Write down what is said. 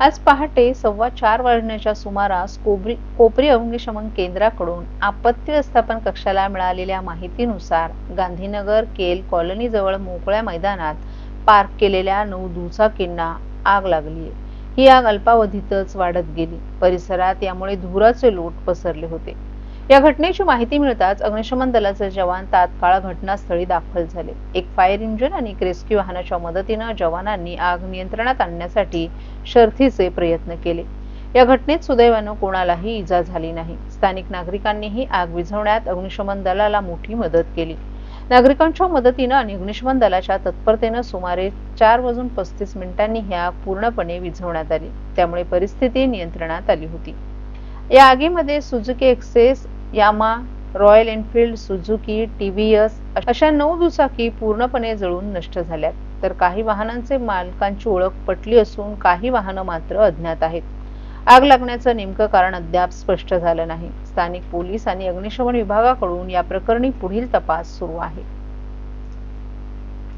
आज पहाटे सव्वा चार वाजण्याच्या सुमारास कोबरी कोपरी अग्निशमन केंद्राकडून आपत्ती व्यवस्थापन कक्षाला मिळालेल्या माहितीनुसार गांधीनगर केल कॉलनीजवळ मोकळ्या मैदानात पार्क केलेल्या नऊ दुचाकींना आग लागली. ही आग अल्पावधीतच वाढत गेली. परिसरात यामुळे धुराचे लोट पसरले होते. या घटनेची माहिती मिळताच अग्निशमन दलाचे जवान तात्काळ घटनास्थळी दाखल झाले. एक फायर इंजिन आणि एक रेस्क्यू वाहनाच्या मदतीनं जवानांनी आग नियंत्रणात आणण्यासाठी शर्थीचे प्रयत्न केले. या घटनेत सुदैवानं कोणालाही इजा झाली नाही. स्थानिक नागरिकांनीही आग विझवण्यात अग्निशमन दलाला मोठी मदत केली. नागरिकांच्या मदतीनं आणि अग्निशमन दलाच्या तत्परतेनं सुमारे चार वाजून पस्तीस मिनिटांनी ही आग पूर्णपणे विझवण्यात आली. त्यामुळे परिस्थिती नियंत्रणात आली होती. या आगीमध्ये Suzuki Access Yamaha Royal Enfield Suzuki T V S अशा नऊ दुचाकी पूर्णपणे जळून नष्ट झाल्यात. तर काही वाहनांचे मालकांची ओळख पटली असून काही वाहनं मात्र अज्ञात आहेत. आग लागण्याचं नेमकं कारण अद्याप स्पष्ट झालं नाही. स्थानिक पोलीस आणि अग्निशमन विभागाकडून या प्रकरणी पुढील तपास सुरू आहे.